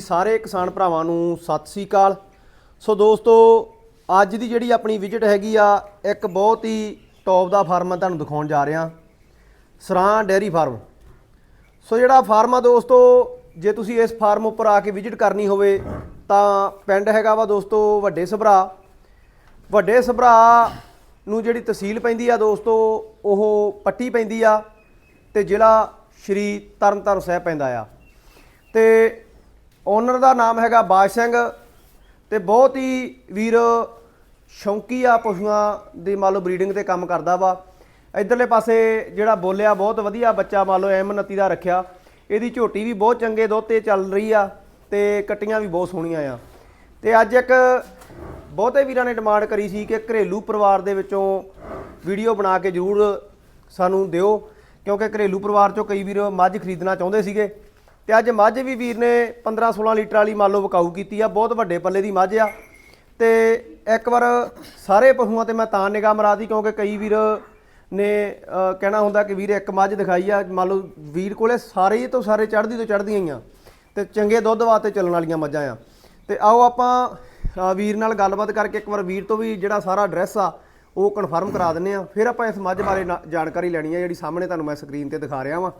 ਸਾਰੇ ਕਿਸਾਨ ਭਰਾਵਾਂ ਨੂੰ ਸਤਿ ਸ੍ਰੀ ਅਕਾਲ। ਸੋ ਦੋਸਤੋ, ਅੱਜ ਦੀ ਜਿਹੜੀ ਆਪਣੀ ਵਿਜ਼ਿਟ ਹੈਗੀ ਆ, ਇੱਕ ਬਹੁਤ ਹੀ ਟੌਪ ਦਾ ਫਾਰਮ ਮੈਂ ਤੁਹਾਨੂੰ ਦਿਖਾਉਣ ਜਾ ਰਿਹਾ। ਸਰਾਂ ਡੇਅਰੀ ਫਾਰਮ। ਸੋ ਜਿਹੜਾ ਫਾਰਮ ਆ ਦੋਸਤੋ, ਜੇ ਤੁਸੀਂ ਇਸ ਫਾਰਮ ਉੱਪਰ ਆ ਕੇ ਵਿਜ਼ਿਟ ਕਰਨੀ ਹੋਵੇ, ਤਾਂ ਪਿੰਡ ਹੈਗਾ ਵਾ ਦੋਸਤੋ ਵੱਡੇ ਸਭਰਾ। ਵੱਡੇ ਸਭਰਾ ਨੂੰ ਜਿਹੜੀ ਤਹਿਸੀਲ ਪੈਂਦੀ ਆ ਦੋਸਤੋ, ਉਹ ਪੱਟੀ ਪੈਂਦੀ ਆ ਤੇ ਜ਼ਿਲ੍ਹਾ ਸ਼੍ਰੀ ਤਰਨਤਾਰਨ ਸਾਹਿਬ ਪੈਂਦਾ ਆ। ਤੇ ਓਨਰ ਦਾ ਨਾਮ ਹੈਗਾ ਬਾਜ ਸਿੰਘ ਤੇ ਬਹੁਤ ਹੀ ਵੀਰ ਸ਼ੌਂਕੀ ਆ, ਪਸ਼ੂਆਂ ਦੀ ਮੰਨ ਲਓ ਬਰੀਡਿੰਗ ਤੇ ਕੰਮ ਕਰਦਾ ਵਾ। ਇਧਰਲੇ ਪਾਸੇ ਜਿਹੜਾ ਬੋਲਿਆ, ਬਹੁਤ ਵਧੀਆ ਬੱਚਾ ਮੰਨ ਲਓ ਐਮ 29 ਦਾ ਰੱਖਿਆ। ਇਹਦੀ ਝੋਟੀ ਵੀ ਬਹੁਤ ਚੰਗੇ ਦੁੱਧ ਤੇ ਚੱਲ ਰਹੀ ਆ ਤੇ ਕਟੀਆਂ ਵੀ ਬਹੁਤ ਸੋਹਣੀਆਂ ਆ। ਤੇ ਅੱਜ ਇੱਕ ਬਹੁਤੇ ਵੀਰਾਂ ਨੇ ਡਿਮਾਂਡ ਕਰੀ ਸੀ ਕਿ ਘਰੇਲੂ ਪਰਿਵਾਰ ਦੇ ਵਿੱਚੋਂ ਵੀਡੀਓ ਬਣਾ ਕੇ ਜ਼ਰੂਰ ਸਾਨੂੰ ਦਿਓ, ਕਿਉਂਕਿ ਘਰੇਲੂ ਪਰਿਵਾਰ ਚੋਂ ਕਈ ਵੀਰ ਮੱਝ ਖਰੀਦਣਾ ਚਾਹੁੰਦੇ ਸੀਗੇ। ਤੇ ਅੱਜ ਮੱਝ ਵੀ ਵੀਰ ਨੇ 15 16 ਲੀਟਰ ਵਾਲੀ ਮੰਨ ਲਓ ਵਿਕਾਊ ਕੀਤੀ ਆ, ਬਹੁਤ ਵੱਡੇ ਪੱਲੇ ਦੀ ਮੱਝ ਆ। ਤੇ ਇੱਕ ਵਾਰ ਸਾਰੇ ਪਸ਼ੂਆਂ ਤੇ ਮੈਂ ਤਾਂ ਨਿਗਾਹ ਮਰਾਦੀ ਕਿਉਂਕਿ ਕਈ ਵੀਰ ਨੇ ਕਹਿਣਾ ਹੁੰਦਾ ਕਿ ਵੀਰ ਇੱਕ ਮੱਝ ਦਿਖਾਈ ਆ, ਮੰਨ ਲਓ ਵੀਰ ਕੋਲੇ ਸਾਰੇ ਹੀ ਤੋਂ ਸਾਰੇ ਚੜ੍ਹਦੀ ਤੋਂ ਚੜ੍ਹਦੀਆਂ ਹੀ ਆ ਤੇ ਚੰਗੇ ਦੁੱਧ ਵਾਸਤੇ ਚੱਲਣ ਵਾਲੀਆਂ ਮੱਝਾਂ ਆ। ਤੇ ਆਓ ਆਪਾਂ ਵੀਰ ਨਾਲ ਗੱਲਬਾਤ ਕਰਕੇ ਇੱਕ ਵਾਰ ਵੀਰ ਤੋਂ ਵੀ ਜਿਹੜਾ ਸਾਰਾ ਐਡਰੈਸ ਆ, ਉਹ ਕਨਫਰਮ ਕਰਾ ਦਿੰਨੇ ਆ। ਫਿਰ ਆਪਾਂ ਇਸ ਮੱਝ ਬਾਰੇ ਨਾ- ਜਾਣਕਾਰੀ ਲੈਣੀ ਆ ਜਿਹੜੀ ਸਾਹਮਣੇ ਤੁਹਾਨੂੰ ਮੈਂ ਸਕਰੀਨ ਤੇ ਦਿਖਾ ਰਿਹਾ ਵਾਂ।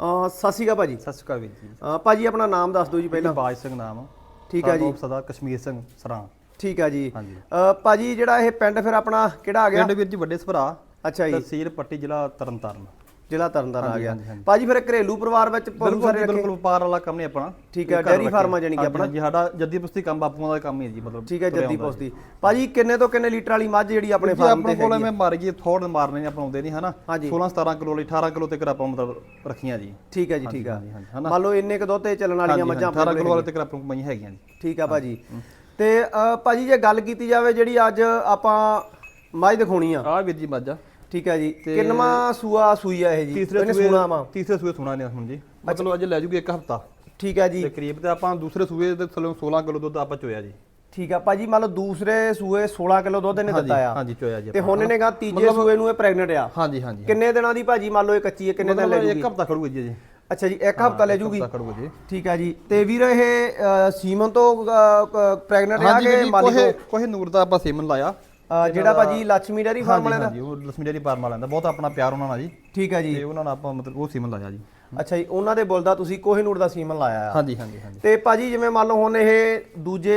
ਸਤਿ ਸ਼੍ਰੀ ਅਕਾਲ ਭਾਜੀ। ਸਤਿ ਸ਼੍ਰੀ ਅਕਾਲ ਵੀਰ ਜੀ। ਭਾਜੀ ਆਪਣਾ ਨਾਮ ਦੱਸ ਦਿਓ ਜੀ ਪਹਿਲਾਂ। ਬਾਜ ਸਿੰਘ ਨਾਮ। ਠੀਕ ਆ ਜੀ। ਸਦਾ ਕਸ਼ਮੀਰ ਸਿੰਘ ਸਰਾਂ। ਠੀਕ ਆ ਜੀ। ਭਾਜੀ ਜਿਹੜਾ ਇਹ ਪਿੰਡ ਫਿਰ ਆਪਣਾ ਕਿਹੜਾ ਆ ਗਿਆ? ਪਿੰਡ ਵੀਰ ਜੀ ਵੱਡੇ ਸਭਰਾ। ਅੱਛਾ ਜੀ। ਤਹਿਸੀਲ ਪੱਟੀ ਜ਼ਿਲ੍ਹਾ ਤਰਨਤਾਰਨ। ਜ਼ਿਲ੍ਹਾ ਤਰਨਤਾਰਨ ਆ ਗਿਆ। ਭਾਜੀ ਫਿਰ ਘਰੇਲੂ ਪਰਿਵਾਰ ਵਿੱਚ ਬਿਲਕੁਲ ਸਾਰੇ ਜੀ, ਬਿਲਕੁਲ ਵਪਾਰ ਵਾਲਾ ਕੰਮ ਨਹੀਂ ਆਪਣਾ। ਠੀਕ ਹੈ, ਰੱਖੇ। ਫਾਰਮ ਆ ਜਾਣੀ ਕਿ ਆਪਣਾ। ਹਾਂਜੀ ਸਾਡਾ ਜੱਦੀ ਪੁਸਤੀ ਕੰਮ ਬਾਪੂਆਂ ਦਾ ਕੰਮ ਹੀ ਹੈ ਜੀ ਮਤਲਬ ਠੀਕ ਹੈ ਜੱਦੀ ਪੋਸਤੀ। ਭਾਜੀ ਕਿੰਨੇ ਤੋਂ ਕਿੰਨੇ ਲੀਟਰ ਵਾਲੀ ਮੱਝ ਜਿਹੜੀ ਆਪਣੇ ਜੀ ਫਾਰਮ ਆਪਣੇ ਤੇ ਕੋਲ ਹੈਗੀ ਆ? ਮੈਂ ਮਾਰ ਗਈ ਥੋੜ ਮਾਰਨੇ ਆਪਾਂ ਆਉਂਦੇ ਨਹੀਂ ਹਨਾ? ਹਾਂਜੀ। 16 17 ਕਿਲੋ ਲਈ 18 ਕਿਲੋ ਤੱਕ ਆਪਾਂ ਮਤਲਬ ਰੱਖੀਆਂ ਜੀ। ਠੀਕ ਹੈ ਜੀ ਠੀਕ ਆ। ਮੰਨ ਲਓ ਇੰਨੇ ਕ ਦੁੱਧ ਤੇ ਚੱਲਣ ਵਾਲੀਆਂ ਮੱਝਾਂ 18 ਕਿਲੋ ਵਾਲੇ ਤੱਕ ਆਪਾਂ ਕੋਲ ਹੈਗੀਆਂ ਜੀ। ਠੀਕ ਆ ਭਾਜੀ। ਤੇ ਭਾਜੀ ਜੇ ਗੱਲ ਕੀਤੀ ਜਾਵੇ ਜਿਹੜੀ ਅੱਜ ਆਪਾਂ ਮੱਝ ਦਿਖਾਉਣੀ ਆ। ਆਹ ਵੀਰ ਜੀ ਮੱਝ ਆ। ਠੀਕ ਆ ਜੀ। ਕਿੰਨਵਾਂ ਸੂਆ ਸੂਈ ਆ ਇਹ ਜੀ? ਤੀਸਰੇ ਇਹਨੇ ਸੂਏ ਸੂਣਾ ਵਾ। ਤੀਸਰੇ ਸੂਏ ਸੁਣਾ ਨੇ ਹੁਣ ਜੀ। ਮਤਲਬ ਅੱਜ ਲੈ ਜੂਗੀ ਇੱਕ ਹਫਤਾ। ਠੀਕ ਆ ਜੀ। ਤੇ ਕਰੀਬ ਤੇ ਆਪਾਂ ਦੂਸਰੇ ਸੂਏ ਦੇ ਥੱਲੇ 16 ਕਿਲੋ ਦੁੱਧ ਆਪਾਂ ਚੋਇਆ ਜੀ। ਠੀਕ ਆ ਭਾਜੀ ਮੰਨ ਲਓ ਦੂਸਰੇ ਸੂਏ 16 ਕਿਲੋ ਦੁੱਧ ਇਹਨੇ ਦਿੱਤਾ ਆ। ਹਾਂਜੀ ਚੋਇਆ ਜੀ ਤੇ ਹੁਣ ਇਹਨੇ ਗਾ ਤੀਜੇ ਸੂਏ ਨੂੰ ਇਹ ਪ੍ਰੈਗਨੈਂਟ ਆ। ਹਾਂਜੀ ਹਾਂਜੀ ਕਿੰਨੇ ਦਿਨਾਂ ਦੀ ਭਾਜੀ ਮੰਨ ਲਓ ਇਹ ਕੱਚੀ ਹੈ ਕਿੰਨੇ ਦਿਨ ਲੈ ਮਤਲਬ ਜੂਗੀ? ਇੱਕ ਹਫਤਾ ਖੜੂਗੀ ਜੀ ਜੀ ਅੱਛਾ ਜੀ ਇੱਕ ਹਫਤਾ ਲੈ ਜੂਗੀ? ਹਫਤਾ ਖੜੂਗੀ ਜੀ। ਠੀਕ ਆ ਜੀ। ਤੇ ਵੀਰ ਇਹ ਅ, ਸੀਮਨ ਤੋਂ ਪ੍ਰੈਗਨੈਂਟ ਆ ਹਾਂਜੀ ਕਿ ਜੀ ਮਾਲਿਕ ਕੋਹੇ ਕੋਹੇ ਨੂਰ ਦਾ ਆਪਾਂ ਸੀਮਨ ਲਾਇਆ। ਜਿਹੜਾ ਭਾਜੀ ਲక్ష్ਮੀ ਡੈਰੀ ਫਾਰਮ ਵਾਲਿਆਂ ਦਾ? ਹਾਂਜੀ ਉਹ ਲక్ష్ਮੀ ਡੇਰੀ ਫਾਰਮ ਵਾਲਿਆਂ ਦਾ। ਬਹੁਤ ਆਪਣਾ ਪਿਆਰ ਉਹਨਾਂ ਨਾਲ ਜੀ। ਠੀਕ ਹੈ ਜੀ। ਤੇ ਉਹਨਾਂ ਨਾਲ ਆਪਾਂ ਮਤਲਬ ਉਹ ਸੀਮਨ ਲਾਇਆ ਜੀ। ਅੱਛਾ ਜੀ ਉਹਨਾਂ ਦੇ ਬੁੱਲ ਦਾ ਤੁਸੀਂ ਕੋਹੀਨੂਰ ਦਾ ਸੀਮਨ ਲਾਇਆ ਹਾਂਜੀ ਹਾਂਜੀ ਹਾਂਜੀ। ਤੇ ਭਾਜੀ ਜਿਵੇਂ ਮੰਨ ਲਓ ਹੁਣ ਇਹ ਦੂਜੇ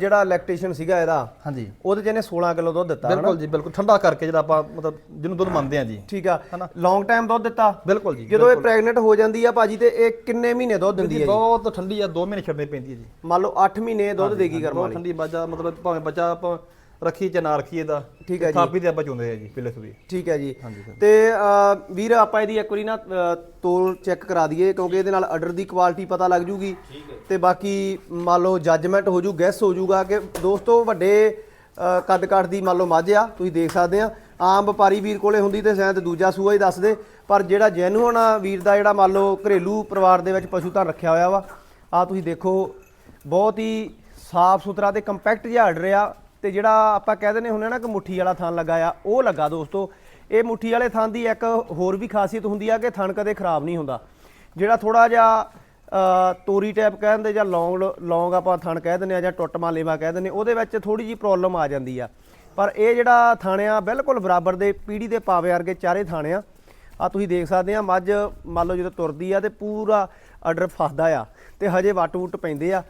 ਜਿਹੜਾ ਇਲੈਕਟ੍ਰੀਸ਼ੀਅਨ ਸੀਗਾ ਇਹਦਾ ਹਾਂਜੀ। ਉਹਦੇ ਚ 16 ਕਿਲੋ ਦੁੱਧ ਦਿੱਤਾ ਬਿਲਕੁਲ ਜੀ ਬਿਲਕੁਲ। ਠੰਡਾ ਕਰਕੇ ਜਿਹੜਾ ਆਪਾਂ ਮਤਲਬ ਜਿਹਨੂੰ ਦੁੱਧ ਮੰਨਦੇ ਆ ਜੀ। ਠੀਕ ਆ। ਲੌਂਗ ਟਾਈਮ ਦੁੱਧ ਦਿੱਤਾ? ਬਿਲਕੁਲ ਜੀ ਜਦੋਂ ਇਹ ਪ੍ਰੈਗਨੈਂਟ ਹੋ ਜਾਂਦੀ ਆ ਭਾਜੀ ਤੇ ਇਹ ਕਿੰਨੇ ਮਹੀਨੇ ਦੁੱਧ ਦਿੰਦੀ ਹੈ ਬਹੁਤ ਠੰਡੀ ਆ 2 ਮਹੀਨੇ ਛੱਡਣੀ ਪੈਂਦੀ ਆ ਜੀ। ਮੰਨ ਲਓ 8 ਮਹੀਨੇ ਦੁੱਧ ਦੇਗੀ ਕਰਮ ਠੰਡੀ ਬਾਜਾ ਮਤਲਬ ਭਾਵੇਂ ਬੱਚਾ ਆਪਾਂ ਰੱਖੀ ਚ ਨਾ ਰੱਖੀਏ ਦਾ ਠੀਕ ਹੈ ਜੀ। ਥਾਪੀ ਤੇ ਆਪਾਂ ਚੁੰਦੇ ਆ ਜੀ ਪਿੱਲੇ ਸੁਈ ਠੀਕ ਹੈ ਜੀ। ਹਾਂਜੀ, ਤੇ ਅ, ਵੀਰ ਆਪਾਂ ਇਹਦੀ ਇੱਕ ਵਾਰੀ ਨਾ ਅ, ਤੋਲ ਚੈੱਕ ਕਰਾ ਦਈਏ ਕਿਉਂਕਿ ਇਹਦੇ ਨਾਲ ਆਰਡਰ ਦੀ ਕੁਆਲਿਟੀ ਪਤਾ ਲੱਗ ਜੂਗੀ। ਤੇ ਬਾਕੀ ਮੰਨ ਲਓ ਜੱਜਮੈਂਟ ਹੋ ਜੂ ਗੈਸ ਹੋ ਜੂਗਾ ਕਿ ਦੋਸਤੋ ਵੱਡੇ ਅ, ਕੱਦ ਕਾਠ ਦੀ ਮੰਨ ਲਓ ਮੱਝ ਆ ਤੁਸੀਂ ਦੇਖ ਸਕਦੇ ਆ। ਆਮ ਵਪਾਰੀ ਵੀਰ ਕੋਲੇ ਹੁੰਦੀ ਤੇ ਸ਼ਾਇਦ ਦੂਜਾ ਸੂਆ ਹੀ ਦੱਸ ਦੇ ਪਰ ਜਿਹੜਾ ਜੈਨੂਅਨ ਆ ਵੀਰ ਦਾ ਜਿਹੜਾ ਮੰਨ ਲਓ ਘਰੇਲੂ ਪਰਿਵਾਰ ਦੇ ਵਿੱਚ ਪਸ਼ੂ ਧਨ ਰੱਖਿਆ ਹੋਇਆ ਵਾ ਆ ਤੁਸੀਂ ਦੇਖੋ ਬਹੁਤ ਹੀ ਸਾਫ਼ ਸੁਥਰਾ ਤੇ ਕੰਪੈਕਟ ਜਿਹਾ ਆਰਡਰ ਆ। ਤੇ ਜਿਹੜਾ ਆਪਾਂ ਕਹਿ ਦਿੰਦੇ ਹੁੰਦੇ ਆ ਨਾ ਕਿ ਮੁੱਠੀ ਵਾਲਾ ਥਣ ਲੱਗਾ ਆ ਉਹ ਲੱਗਾ ਦੋਸਤੋ। ਇਹ ਮੁੱਠੀ ਵਾਲੇ ਥਣ ਦੀ ਇੱਕ ਹੋਰ ਵੀ ਖਾਸੀਅਤ ਹੁੰਦੀ ਆ ਕਿ ਥਣ ਕਦੇ ਖਰਾਬ ਨਹੀਂ ਹੁੰਦਾ। ਜਿਹੜਾ ਥੋੜਾ ਜਿਹਾ ਅ, ਤੋਰੀ ਟਾਈਪ ਕਹਿੰਦੇ ਜਾਂ ਲੌਂਗ ਲੌਂਗ ਆਪਾਂ ਥਣ ਕਹਿ ਦਿੰਦੇ ਆ ਜਾਂ ਟੁੱਟਮਾ ਮਾਲੇਵਾ ਕਹਿ ਦਿੰਦੇ ਉਹਦੇ ਵਿੱਚ ਥੋੜੀ ਜੀ ਪ੍ਰੋਬਲਮ ਆ ਜਾਂਦੀ ਆ। ਪਰ ਇਹ ਜਿਹੜਾ ਥਾਣੇ ਆ ਬਿਲਕੁਲ ਬਰਾਬਰ ਦੇ ਪੀੜੀ ਦੇ ਪਾਵੇ ਵਰਗੇ ਚਾਰੇ ਥਾਣੇ ਆ। ਆ ਤੁਸੀਂ ਦੇਖ ਸਕਦੇ ਆ ਮੱਝ ਮੰਨ ਲਓ ਜਦੋਂ ਤੁਰਦੀ ਆ ਤੇ ਪੂਰਾ ਆਰਡਰ ਫਸਦਾ ਆ ਤੇ ਹਜੇ ਵੱਟ ਵੁੱਟ ਪੈਂਦੇ ਆ।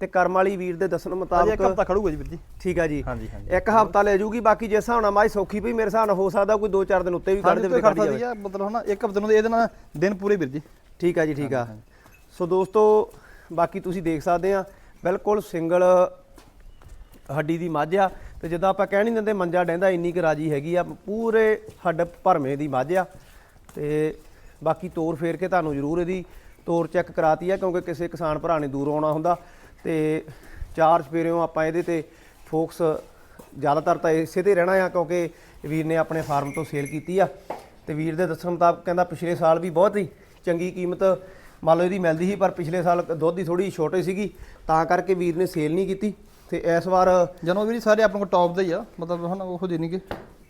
ਤੇ ਕਰਮ ਵਾਲੀ ਵੀਰ ਦੇ ਦੱਸਣ ਅਜੇ ਇੱਕ ਮੁਤਾਬਕ ਹਫਤਾ ਖੜੂਗਾ ਜੀ ਵੀਰ ਜੀ। ਠੀਕ ਆ ਜੀ। ਹਾਂਜੀ, ਹਾਂਜੀ। ਇੱਕ ਹਫਤਾ ਲੈ ਜੂਗੀ ਬਾਕੀ ਜੇ ਹਿਸਾਬ ਨਾਲ ਮਾਈ ਸੌਖੀ ਪਈ ਮੇਰੇ ਹਿਸਾਬ ਨਾਲ ਹੋ ਸਕਦਾ ਕੋਈ 2-4 ਦਿਨ ਉੱਤੇ ਵੀ ਕੱਢ ਦੇਵੇ ਕੱਢ ਜਾਵੇ। ਮਤਲਬ ਹਨਾ ਇੱਕ ਹਫ਼ਤੇ ਨੂੰ ਇਹਦੇ ਨਾਲ ਦਿਨ ਪੂਰੇ ਵੀਰ ਜੀ। ਠੀਕ ਆ ਜੀ ਠੀਕ ਆ। ਸੋ ਦੋਸਤੋ ਬਾਕੀ ਤੁਸੀਂ ਦੇਖ ਸਕਦੇ ਆ ਬਿਲਕੁਲ ਸਿੰਗਲ ਹੱਡੀ ਦੀ ਮੱਝ ਆ ਤੇ ਜਿੱਦਾਂ ਆਪਾਂ ਕਹਿ ਨਹੀਂ ਦਿੰਦੇ ਮੰਜਾ ਡੈਂਦਾ ਇੰਨੀ ਕੁ ਰਾਜੀ ਹੈਗੀ ਆ ਪੂਰੇ ਹੱਡ ਭਰਮੇ ਦੀ ਮੱਝ ਆ। ਤੇ ਬਾਕੀ ਤੋਰ ਫੇਰ ਕੇ ਤੁਹਾਨੂੰ ਜ਼ਰੂਰ ਇਹਦੀ ਤੋਰ ਚੈੱਕ ਕਰਾਤੀ ਆ ਕਿਉਂਕਿ ਕਿਸੇ ਕਿਸਾਨ ਭਰਾ ਨੇ ਦੂਰ ਆਉਣਾ ਹੁੰਦਾ। ਤੇ ਚਾਰ ਸਪੇਰਿਓਂ ਆਪਾਂ ਇਹਦੇ ਤੇ ਫੋਕਸ ਜ਼ਿਆਦਾਤਰ ਤਾਂ ਇਸੇ ਤੇ ਰਹਿਣਾ ਆ, ਕਿਉਂਕਿ ਵੀਰ ਨੇ ਆਪਣੇ ਫਾਰਮ ਤੋਂ ਸੇਲ ਕੀਤੀ ਆ। ਤੇ ਵੀਰ ਦੇ ਦੱਸਣ ਮੁਤਾਬਕ ਕਹਿੰਦਾ ਪਿਛਲੇ ਸਾਲ ਵੀ ਬਹੁਤ ਹੀ ਚੰਗੀ ਕੀਮਤ ਮੰਨ ਲਓ ਇਹਦੀ ਮਿਲਦੀ ਸੀ, ਪਰ ਪਿਛਲੇ ਸਾਲ ਦੁੱਧ ਦੀ ਥੋੜੀ ਛੋਟੇ ਸੀਗੀ, ਤਾਂ ਕਰਕੇ ਵੀਰ ਨੇ ਸੇਲ ਨਹੀਂ ਕੀਤੀ। ਤੇ ਇਸ ਵਾਰ ਜਨੋ ਵੀ ਸਾਰੇ ਆਪਣੇ ਕੋਲ ਟੌਪ ਦੇ ਹੀ ਆ ਮਤਲਬ ਹਨ ਉਹ ਜਿਹੀ ਨਹੀਂ ਕਿ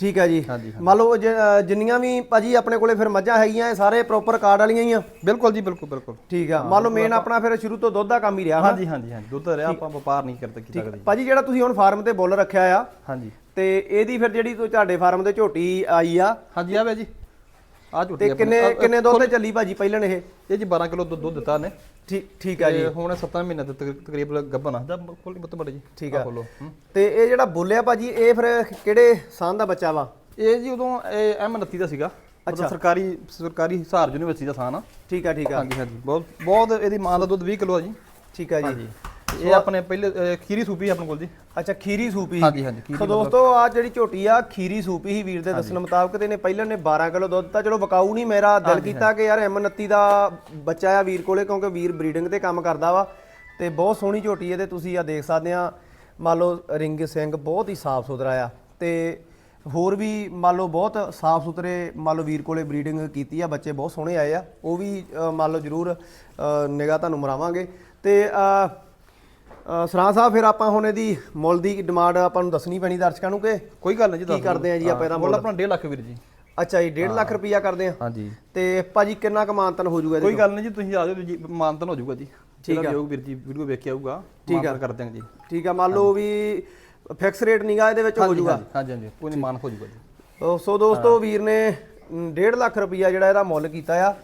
ਠੀਕ ਹੈ ਜੀ। ਮੰਨ ਲਓ ਜ- ਜਿੰਨੀਆਂ ਵੀ ਭਾਜੀ ਆਪਣੇ ਕੋਲੇ ਫਿਰ ਮੱਝਾਂ ਹੈਗੀਆਂ ਇਹ ਸਾਰੇ ਪ੍ਰੋਪਰ ਕਾਰਡ ਵਾਲੀਆਂ ਹੀ ਆ? ਬਿਲਕੁਲ ਜੀ ਬਿਲਕੁਲ ਬਿਲਕੁਲ। ਠੀਕ ਆ। ਮੰਨ ਲਓ ਮੇਨ ਆਪਣਾ ਫਿਰ ਸ਼ੁਰੂ ਤੋਂ ਦੁੱਧ ਦਾ ਕੰਮ ਹੀ ਰਿਹਾ ਹਾਂਜੀ ਹਾਂਜੀ ਹਾਂਜੀ। ਦੁੱਧ ਰਿਹਾ ਆਪਾਂ ਵਪਾਰ ਨਹੀਂ ਕਰਦੇ ਕੀਤਾ ਕਦੇ। ਭਾਜੀ ਜਿਹੜਾ ਤੁਸੀਂ ਹੁਣ ਫਾਰਮ ਤੇ ਬੁੱਲ ਰੱਖਿਆ ਆ ਹਾਂਜੀ। ਤੇ ਇਹਦੀ ਫਿਰ ਜਿਹੜੀ ਤੁਹਾਡੇ ਫਾਰਮ ਤੇ ਝੋਟੀ ਆਈ ਆ ਹਾਂਜੀ ਆ ਵੇ ਜੀ। ਆ ਝੁੱਟੀ ਤੇ ਕਿੰਨੇ ਕਿੰਨੇ ਦੁੱਧ ਤੇ ਚੱਲੀ ਭਾਜੀ ਪਹਿਲਣ ਇਹ? ਇਹ ਜੀ 12 ਕਿਲੋ ਦੁੱਧ ਦਿੱਤਾ ਨੇ ਠੀਕ ਠੀਕ ਆ ਜੀ। ਤੇ ਹੁਣ 7 ਮਹੀਨੇ ਤਕ- ਤਕਰੀਬਨ ਗੱਭਣ ਆ। ਦਾ ਖੋਲੀ ਮਤ ਬੜੇ ਜੀ ਠੀਕ ਆ। ਖੋਲੋ ਹੂੰ। ਤੇ ਇਹ ਜਿਹੜਾ ਬੋਲਿਆ ਭਾਜੀ ਇਹ ਫਿਰ ਕਿਹੜੇ ਸਾਨ ਦਾ ਬੱਚਾ ਵਾ? ਇਹ ਜੀ ਉਦੋਂ ਇਹ ਐਮ 29 ਦਾ ਸੀਗਾ। ਮਤਲਬ ਸਰਕਾਰੀ ਸਰਕਾਰੀ ਹਿਸਾਰ ਯੂਨੀਵਰਸਿਟੀ ਦਾ ਸਾਨ ਆ ਠੀਕ ਆ ਠੀਕ ਆ। ਹਾਂਜੀ ਹਾਂਜੀ। ਬਹੁਤ ਬਹੁਤ ਇਹਦੀ ਮਾਂ ਦਾ ਦੁੱਧ 20 ਕਿਲੋ ਆ ਜੀ। ਠੀਕ ਆ ਜੀ। ਇਹ ਆਪਣੇ ਪਹਿਲੇ ਅਹ, ਖੀਰੀ ਸੂਪੀ ਆਪਣੇ ਕੋਲ ਜੀ। ਅੱਛਾ ਖੀਰੀ ਸੂਪੀ ਹਾਂਜੀ ਹਾਂਜੀ ਖੀਰੀ ਸੋ ਦੋਸਤੋ ਆ ਜਿਹੜੀ ਝੋਟੀ ਆ ਖੀਰੀ ਸੂਪੀ ਹੀ ਵੀਰ ਦੇ ਦੱਸਣ ਮੁਤਾਬਕ ਤੇ ਇਹਨੇ ਪਹਿਲਾਂ ਨੇ 12 ਕਿਲੋ ਦੁੱਧ ਤਾਂ ਚਲੋ ਬਕਾਊ ਨਹੀਂ ਮੇਰਾ ਦਿਲ ਕੀਤਾ ਕਿ ਯਾਰ M29 ਦਾ ਬੱਚਾ ਆ ਵੀਰ ਕੋਲੇ ਕਿਉਂਕਿ ਵੀਰ ਬਰੀਡਿੰਗ ਤੇ ਕੰਮ ਕਰਦਾ ਵਾ। ਤੇ ਬਹੁਤ ਸੋਹਣੀ ਝੋਟੀ ਇਹਦੇ ਤੁਸੀਂ ਆ ਦੇਖ ਸਕਦੇ ਆ। ਮੰਨ ਲਓ ਰਿੰਗ ਸਿੰਘ ਬਹੁਤ ਹੀ ਸਾਫ਼ ਸੁਥਰਾ ਆ। ਤੇ ਹੋਰ ਵੀ ਮੰਨ ਲਓ ਬਹੁਤ ਸਾਫ਼ ਸੁਥਰੇ ਮੰਨ ਲਓ ਵੀਰ ਕੋਲੇ ਬਰੀਡਿੰਗ ਕੀਤੀ ਆ ਬੱਚੇ ਬਹੁਤ ਸੋਹਣੇ ਆਏ ਆ। ਉਹ ਵੀ ਅ, ਮੰਨ ਲਓ ਜਰੂਰ ਨਿਗਾਹ ਤੁਹਾਨੂੰ ਮਰਾਵਾਂਗੇ। ਤੇ ਅ, ਸਰਾਂ ਸਾਹਿਬ ਫਿਰ ਆਪਾਂ ਹੁਣ ਇਹਦੀ ਮੁੱਲ ਦੀ ਡਿਮਾਂਡ ਆਪਾਂ ਨੂੰ ਦੱਸਣੀ ਪੈਣੀ ਦਰਸ਼ਕਾਂ ਨੂੰ ਕਿ ਕੋਈ ਗੱਲ ਨਹੀਂ ਜੀ ਕੀ ਕਰਦੇ ਆ ਜੀ ਆਪਾਂ ਇਹਦਾ ਮੁੱਲ ਆਪਣਾ 1.5 ਲੱਖ ਵੀਰ ਜੀ। ਅੱਛਾ ਜੀ 1.5 ਲੱਖ ਰੁਪਈਆ ਕਰਦੇ ਆ। ਹਾਂਜੀ। ਤੇ ਭਾਜੀ ਕਿੰਨਾ ਕਮਾਨਤਨ ਹੋ ਜਾਊਗਾ ਕੋਈ ਗੱਲ ਨਹੀਂ ਜੀ ਤੁਸੀਂ ਆ ਜਾਓ ਜੀ ਮਾਨਤਨ ਹੋ ਜਾਊਗਾ ਜੀ। ਠੀਕ ਆ। ਵੀਰ ਜੀ ਵੀਡੀਓ ਵੇਖ ਕੇ ਆਊਗਾ ਠੀਕ ਆ। ਮਾਨਤਨ ਕਰ ਦਿਆਂਗੇ ਜੀ। ਠੀਕ ਆ ਮੰਨ ਲਓ ਵੀ ਫਿਕਸ ਰੇਟ ਨਹੀਂਗਾ ਇਹਦੇ ਵਿੱਚ ਹੋ ਜਾਊਗਾ। ਹਾਂਜੀ ਹਾਂਜੀ ਕੋਈ ਨਹੀਂ ਮਾਨ ਹੋ ਜਾਊਗਾ ਜੀ। ਸੋ ਦੋਸਤੋ ਵੀਰ ਨੇ 1.5 ਲੱਖ ਰੁਪਈਆ ਜਿਹੜਾ ਇਹਦਾ ਮੁੱਲ ਕੀਤਾ ਆ।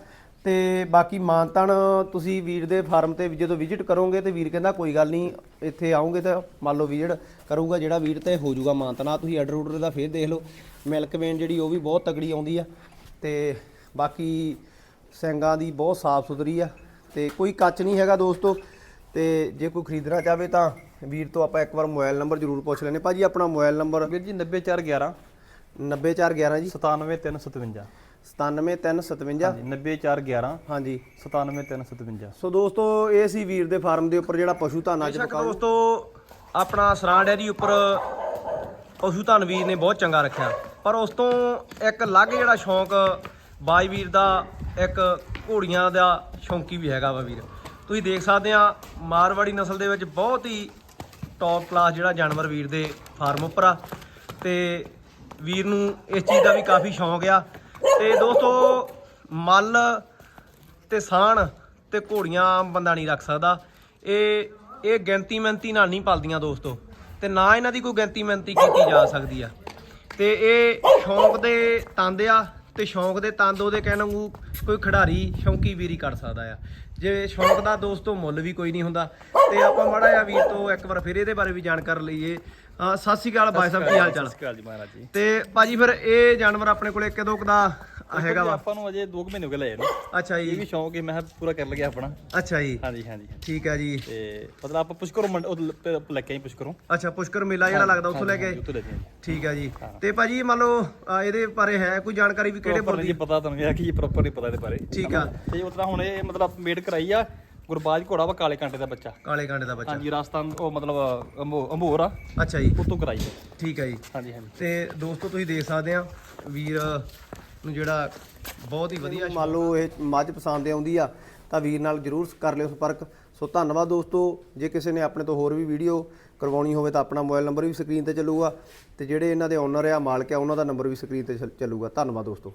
ਤੇ ਬਾਕੀ ਮਾਨਤਨ ਤੁਸੀਂ ਵੀਰ ਦੇ ਫਾਰਮ ਤੇ ਜਦੋਂ ਵਿਜ਼ਿਟ ਕਰੋਗੇ ਤੇ ਵੀਰ ਕਹਿੰਦਾ ਕੋਈ ਗੱਲ ਨਹੀਂ ਇੱਥੇ ਆਉਂਗੇ ਤਾਂ ਮੰਨ ਲਓ ਵਿਜ਼ਿਟ ਕਰੂਗਾ ਜਿਹੜਾ ਵੀਰ ਤੇ ਹੋ ਜਾਊਗਾ ਮਾਨਤਨ। ਆ ਤੁਸੀਂ ਆਰਡਰ ਆਰਡਰ ਦਾ ਫੇਰ ਦੇਖ ਲਓ। ਮਿਲਕ ਵੇਨ ਜਿਹੜੀ ਉਹ ਵੀ ਬਹੁਤ ਤਗੜੀ ਆਉਂਦੀ ਆ। ਤੇ ਬਾਕੀ ਸਿੰਗਾਂ ਦੀ ਬਹੁਤ ਸਾਫ਼ ਸੁਥਰੀ ਆ। ਤੇ ਕੋਈ ਕੱਚ ਨਹੀਂ ਹੈਗਾ ਦੋਸਤੋ। ਤੇ ਜੇ ਕੋਈ ਖਰੀਦਣਾ ਚਾਹਵੇ ਤਾਂ ਵੀਰ ਤੋਂ ਆਪਾਂ ਇੱਕ ਵਾਰ ਮੋਬਾਈਲ ਨੰਬਰ ਜ਼ਰੂਰ ਪੁੱਛ ਲੈਣੇ ਭਾਜੀ ਆਪਣਾ ਮੋਬਾਈਲ ਨੰਬਰ ਵੀਰ ਜੀ 90411 90411 ਜੀ। 97357 97357 ਹਾਂਜੀ 90411 ਹਾਂਜੀ। 97357 ਸੋ ਦੋਸਤੋ ਇਹ ਸੀ ਵੀਰ ਦੇ ਫਾਰਮ ਦੇ ਉੱਪਰ ਜਿਹੜਾ ਪਸ਼ੂ ਧਨ ਅੱਜ ਬਕਾਊ। ਦੋਸਤੋ ਆਪਣਾ ਸਰਾਂ ਡੈਰੀ ਉੱਪਰ। ਪਸ਼ੂ ਧਨ ਵੀਰ ਨੇ ਬਹੁਤ ਚੰਗਾ ਰੱਖਿਆ। ਪਰ ਉਸ ਤੋਂ ਇੱਕ ਅਲੱਗ ਜਿਹੜਾ ਸ਼ੌਂਕ ਬਾਈ ਵੀਰ ਦਾ ਇੱਕ ਘੋੜੀਆਂ ਦਾ ਸ਼ੌਂਕੀ ਵੀ ਹੈਗਾ ਵਾ ਵੀਰ। ਤੁਸੀਂ ਦੇਖ ਸਕਦੇ ਆ ਮਾਰਵਾੜੀ ਨਸਲ ਦੇ ਵਿੱਚ ਬਹੁਤ ਹੀ ਟੌਪ ਕਲਾਸ ਜਿਹੜਾ ਜਾਨਵਰ ਵੀਰ ਦੇ ਫਾਰਮ ਉੱਪਰ ਆ। ਤੇ ਵੀਰ ਨੂੰ ਇਸ ਚੀਜ਼ ਦਾ ਵੀ ਕਾਫੀ ਸ਼ੌਂਕ ਆ। ਤੇ ਦੋਸਤੋ, ਮੱਲ ਤੇ ਸਾਣ ਤੇ ਘੋੜੀਆਂ ਆਮ ਬੰਦਾ ਨਹੀਂ ਰੱਖ ਸਕਦਾ। ਇਹ ਇਹ ਗਿਣਤੀ ਮਿਹਨਤੀ ਨਾਲ ਨਹੀਂ ਪਲਦੀਆਂ ਦੋਸਤੋ। ਤੇ ਨਾ ਇਹਨਾਂ ਦੀ ਕੋਈ ਗਿਣਤੀ ਮਿਹਨਤੀ ਕੀਤੀ ਜਾ ਸਕਦੀ ਆ। ਤੇ ਇਹ ਸ਼ੌਂਕ ਦੇ ਤੰਦ ਆ ਤੇ ਸ਼ੌਂਕ ਦੇ ਤੰਦ ਉਹਦੇ ਕਹਿਣ ਨੂੰ ਕੋਈ ਖਿਡਾਰੀ ਸ਼ੌਂਕੀ ਵੀਰੀ ਕਰ ਸਕਦਾ ਆ। ਜੇ ਸ਼ੌਂਕ ਦਾ ਦੋਸਤੋ ਮੁੱਲ ਵੀ ਕੋਈ ਨਹੀਂ ਹੁੰਦਾ। ਤੇ ਆਪਾਂ ਮਾੜਾ ਜਿਹਾ ਵੀਰ ਤੋਂ ਇੱਕ ਵਾਰ ਫਿਰ ਇਹਦੇ ਬਾਰੇ ਵੀ ਜਾਣਕਾਰੀ ਲਈਏ। ਸਤਿ ਸ਼੍ਰੀ ਅਕਾਲ ਬਾਈ ਸਾਹਿਬ ਕੀ ਹਾਲ ਚਾਲ? ਸਤਿ ਜੀ ਮਹਾਰਾਜ ਜੀ। ਤੇ ਭਾਜੀ ਫਿਰ ਇਹ ਜਾਨਵਰ ਆਪਣੇ ਕੋਲੇ ਕਦੋਂ ਕੁ ਦਾ ਹੈਗਾ ਵਾ? ਆਪਾਂ ਨੂੰ ਅਜੇ 2 ਮਹੀਨੇ ਹੋ ਗਏ ਲਏ ਨੂੰ। ਅੱਛਾ ਇਹ ਜੀ ਵੀ ਸ਼ੌਂਕ ਹੈ ਮੈਂ ਪੂਰਾ ਕਰ ਲਿਆ ਆਪਣਾ। ਅੱਛਾ ਜੀ। ਹਾਂਜੀ ਹਾਂਜੀ। ਠੀਕ ਹੈ ਜੀ। ਤੇ ਮਤਲਬ ਆਪਾਂ ਪੁਸ਼ਕਰੋਂ ਲ- ਕੇ ਆਏ ਪੁਸ਼ਕਰੋਂ। ਅੱਛਾ ਪੁਸ਼ਕਰ ਮੇਲਾ ਜਿਹੜਾ ਲੱਗਦਾ ਉੱਥੋਂ ਲੈ ਕੇ ਆਏ? ਠੀਕ ਹੈ ਜੀ। ਤੇ ਭਾਜੀ ਮੰਨ ਲਓ ਇਹਦੇ ਬਾਰੇ ਹੈ ਕੋਈ ਜਾਣਕਾਰੀ ਵੀ ਕਿਹੜੇ ਜੀ ਪਤਾ ਤੁਹਾਨੂੰ ਇਹ ਕੀ ਪ੍ਰੋਪਰ ਨਹੀਂ ਪਤਾ ਇਹਦੇ ਬਾਰੇ। ਠੀਕ ਆ। ਤੇ ਉਹ ਤਰ੍ਹਾਂ ਹੁਣ ਇਹ ਮਤਲਬ ਮੇਡ ਕਰਾਈ ਆ। ਗੁਰਬਾਜ ਘੋੜਾ ਵਾ ਕਾਲੇ ਕਾਂਟੇ ਦਾ ਬੱਚਾ। ਕਾਲੇ ਕਾਂਡੇ ਦਾ ਬੱਚਾ। ਹਾਂਜੀ ਰਾਜਸਥਾਨ ਉਹ ਮਤਲਬ ਅੰਬੋ- ਅੰਬੋਰ ਆ। ਅੱਛਾ ਜੀ। ਉਤੋਂ ਕਰਾਈ ਆ। ਠੀਕ ਹੈ ਜੀ। ਹਾਂਜੀ ਹਾਂਜੀ। ਤੇ ਦੋਸਤੋ ਤੁਸੀਂ ਦੇਖ ਸਕਦੇ ਆ ਵੀਰ ਨੂੰ ਜਿਹੜਾ ਬਹੁਤ ਹੀ ਵਧੀਆ ਮੰਨ ਲਓ ਇਹ ਮੱਝ ਪਸੰਦ ਆਉਂਦੀ ਆ ਤਾਂ ਵੀਰ ਨਾਲ ਜਰੂਰ ਕਰ ਲਿਓ ਸੰਪਰਕ। ਸੋ ਧੰਨਵਾਦ ਦੋਸਤੋ ਜੇ ਕਿਸੇ ਨੇ ਆਪਣੇ ਤੋਂ ਹੋਰ ਵੀ ਵੀਡੀਓ ਕਰਵਾਉਣੀ ਹੋਵੇ ਤਾਂ ਆਪਣਾ ਮੋਬਾਈਲ ਨੰਬਰ ਵੀ ਸਕਰੀਨ ਤੇ ਚੱਲੂਗਾ ਤੇ ਜਿਹੜੇ ਇਹਨਾਂ ਦੇ ਓਨਰ ਆ ਮਾਲਕ ਆ ਉਹਨਾਂ ਦਾ ਨੰਬਰ ਵੀ ਸਕਰੀਨ ਤੇ ਚੱਲ- ਚੱਲੂਗਾ। ਧੰਨਵਾਦ ਦੋਸਤੋ।